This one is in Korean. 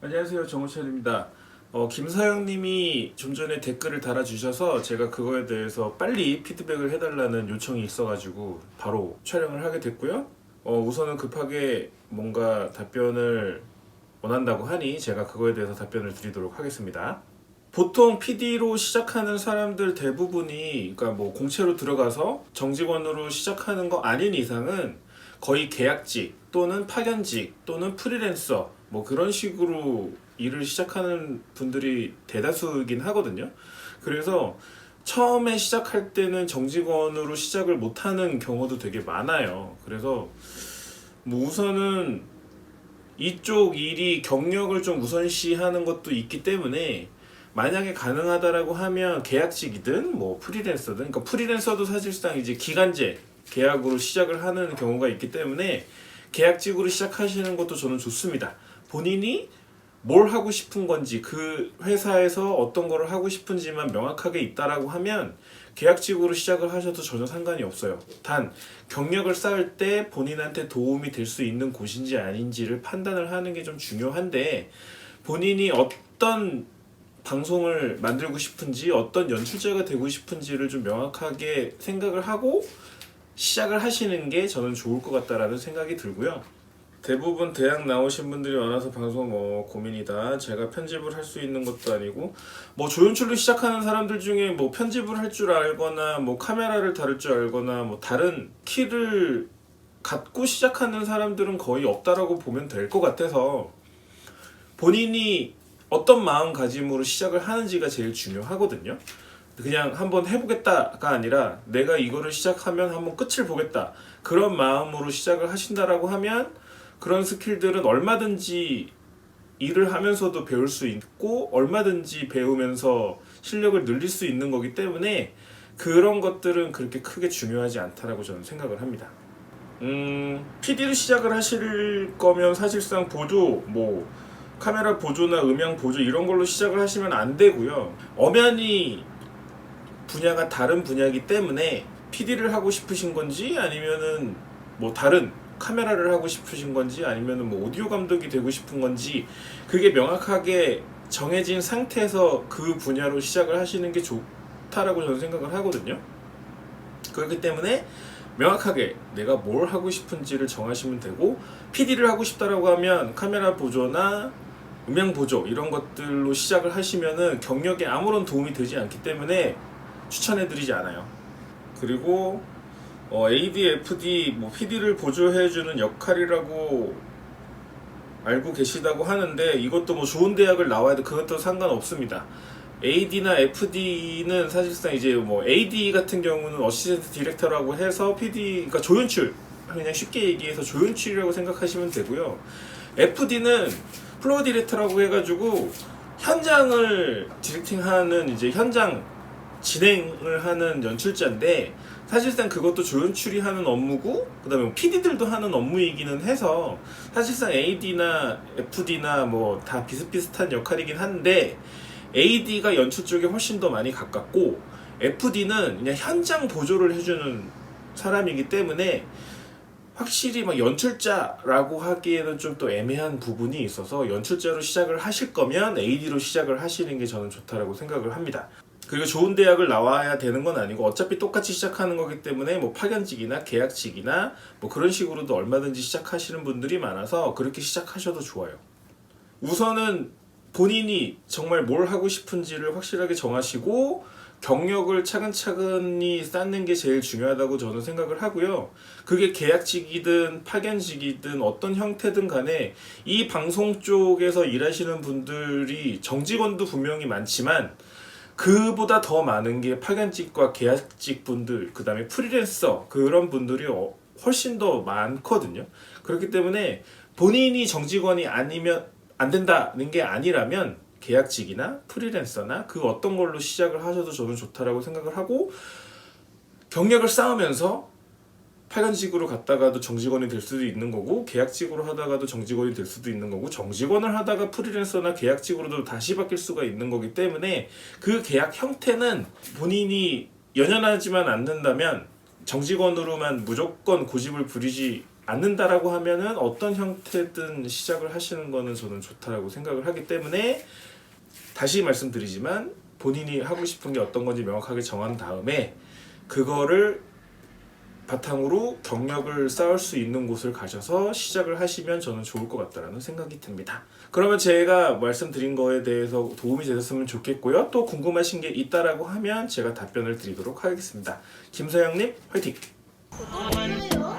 안녕하세요 정호철입니다. 어, 김사영님이 좀 전에 댓글을 달아주셔서 제가 그거에 대해서 빨리 피드백을 해달라는 요청이 있어가지고 바로 촬영을 하게 됐고요. 어, 우선은 급하게 뭔가 답변을 원한다고 하니 제가 그거에 대해서 답변을 드리도록 하겠습니다. 보통 PD로 시작하는 사람들 대부분이 그러니까 뭐 공채로 들어가서 정직원으로 시작하는 거 아닌 이상은 거의 계약직 또는 파견직 또는 프리랜서 뭐 그런 식으로 일을 시작하는 분들이 대다수이긴 하거든요. 그래서 처음에 시작할 때는 정직원으로 시작을 못하는 경우도 되게 많아요. 그래서 뭐 우선은 이쪽 일이 경력을 좀 우선시하는 것도 있기 때문에 만약에 가능하다라고 하면 계약직이든 뭐 프리랜서든 그러니까 프리랜서도 사실상 이제 기간제 계약으로 시작을 하는 경우가 있기 때문에 계약직으로 시작하시는 것도 저는 좋습니다. 본인이 뭘 하고 싶은 건지 그 회사에서 어떤 거를 하고 싶은지만 명확하게 있다라고 하면 계약직으로 시작을 하셔도 전혀 상관이 없어요. 단 경력을 쌓을 때 본인한테 도움이 될 수 있는 곳인지 아닌지를 판단을 하는 게 좀 중요한데 본인이 어떤 방송을 만들고 싶은지 어떤 연출자가 되고 싶은지를 좀 명확하게 생각을 하고 시작을 하시는 게 저는 좋을 것 같다라는 생각이 들고요. 대부분 대학 나오신 분들이 많아서 방송 뭐 고민이다. 제가 편집을 할 수 있는 것도 아니고 뭐 조연출로 시작하는 사람들 중에 뭐 편집을 할 줄 알거나 뭐 카메라를 다룰 줄 알거나 뭐 다른 키를 갖고 시작하는 사람들은 거의 없다라고 보면 될 것 같아서 본인이 어떤 마음가짐으로 시작을 하는지가 제일 중요하거든요. 그냥 한번 해보겠다가 아니라 내가 이거를 시작하면 한번 끝을 보겠다. 그런 마음으로 시작을 하신다라고 하면 그런 스킬들은 얼마든지 일을 하면서도 배울 수 있고 얼마든지 배우면서 실력을 늘릴 수 있는 거기 때문에 그런 것들은 그렇게 크게 중요하지 않다라고 저는 생각을 합니다. 음, PD로 시작을 하실 거면 사실상 보조, 뭐, 카메라 보조나 음향 보조 이런 걸로 시작을 하시면 안 되고요. 엄연히 분야가 다른 분야이기 때문에 PD를 하고 싶으신 건지 아니면은 뭐 다른 카메라를 하고 싶으신 건지 아니면은 뭐 오디오 감독이 되고 싶은 건지 그게 명확하게 정해진 상태에서 그 분야로 시작을 하시는 게 좋다라고 저는 생각을 하거든요. 그렇기 때문에 명확하게 내가 뭘 하고 싶은지를 정하시면 되고 PD를 하고 싶다라고 하면 카메라 보조나 음향 보조 이런 것들로 시작을 하시면은 경력에 아무런 도움이 되지 않기 때문에 추천해드리지 않아요. 그리고 어, AD, FD, 뭐 PD를 보조해주는 역할이라고 알고 계시다고 하는데 이것도 뭐 좋은 대학을 나와야 돼 그것도 상관없습니다. AD나 FD는 사실상 이제 뭐 AD 같은 경우는 어시스턴트 디렉터라고 해서 PD 그러니까 조연출 그냥 쉽게 얘기해서 조연출이라고 생각하시면 되고요. FD는 플로어 디렉터라고 해가지고 현장을 디렉팅하는 이제 현장 진행을 하는 연출자인데 사실상 그것도 조연출이 하는 업무고 그다음에 PD들도 하는 업무이기는 해서 사실상 AD나 FD나 뭐 다 비슷비슷한 역할이긴 한데 AD가 연출 쪽에 훨씬 더 많이 가깝고 FD는 그냥 현장 보조를 해주는 사람이기 때문에 확실히 막 연출자라고 하기에는 좀 또 애매한 부분이 있어서 연출자로 시작을 하실 거면 AD로 시작을 하시는 게 저는 좋다라고 생각을 합니다. 그리고 좋은 대학을 나와야 되는 건 아니고 어차피 똑같이 시작하는 거기 때문에 뭐 파견직이나 계약직이나 뭐 그런 식으로도 얼마든지 시작하시는 분들이 많아서 그렇게 시작하셔도 좋아요. 우선은 본인이 정말 뭘 하고 싶은지를 확실하게 정하시고 경력을 차근차근히 쌓는 게 제일 중요하다고 저는 생각을 하고요. 그게 계약직이든 파견직이든 어떤 형태든 간에 이 방송 쪽에서 일하시는 분들이 정직원도 분명히 많지만 그보다 더 많은 게 파견직과 계약직 분들, 그 다음에 프리랜서 그런 분들이 어- 훨씬 더 많거든요. 그렇기 때문에 본인이 정직원이 아니면 안 된다는 게 아니라면 계약직이나 프리랜서나 그 어떤 걸로 시작을 하셔도 저는 좋다라고 생각을 하고 경력을 쌓으면서 파견직으로 갔다가도 정직원이 될 수도 있는 거고 계약직으로 하다가도 정직원이 될 수도 있는 거고 정직원을 하다가 프리랜서나 계약직으로도 다시 바뀔 수가 있는 거기 때문에 그 계약 형태는 본인이 연연하지만 않는다면 정직원으로만 무조건 고집을 부리지 않는다라고 하면은 어떤 형태든 시작을 하시는 거는 저는 좋다라고 생각을 하기 때문에 다시 말씀드리지만 본인이 하고 싶은 게 어떤 건지 명확하게 정한 다음에 그거를 바탕으로 경력을 쌓을 수 있는 곳을 가셔서 시작을 하시면 저는 좋을 것 같다라는 생각이 듭니다. 그러면 제가 말씀드린 거에 대해서 도움이 되셨으면 좋겠고요. 또 궁금하신 게 있다라고 하면 제가 답변을 드리도록 하겠습니다. 김서영님 화이팅! 좋아요